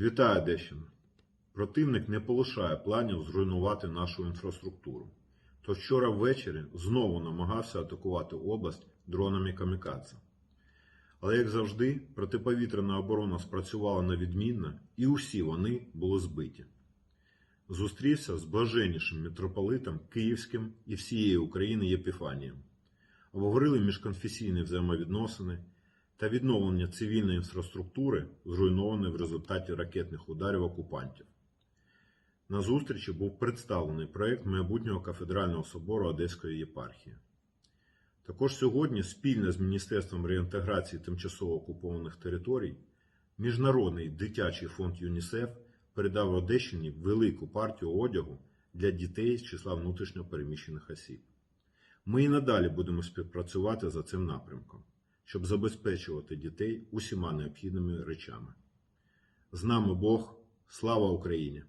Вітаю, Одещина! Противник не полишає планів зруйнувати нашу інфраструктуру. То вчора ввечері знову намагався атакувати область дронами камікадзе. Але, як завжди, протиповітряна оборона спрацювала невідмінно, і усі вони були збиті. Зустрівся з блаженнішим митрополитом Київським і всієї України Єпіфанієм. Обговорили міжконфесійні взаємовідносини та відновлення цивільної інфраструктури, зруйнованої в результаті ракетних ударів окупантів. На зустрічі був представлений проєкт майбутнього кафедрального собору Одеської єпархії. Також сьогодні спільно з Міністерством реінтеграції тимчасово окупованих територій Міжнародний дитячий фонд ЮНІСЕФ передав Одещині велику партію одягу для дітей з числа внутрішньопереміщених осіб. Ми і надалі будемо співпрацювати за цим напрямком, щоб забезпечувати дітей усіма необхідними речами. З нами Бог, слава Україні!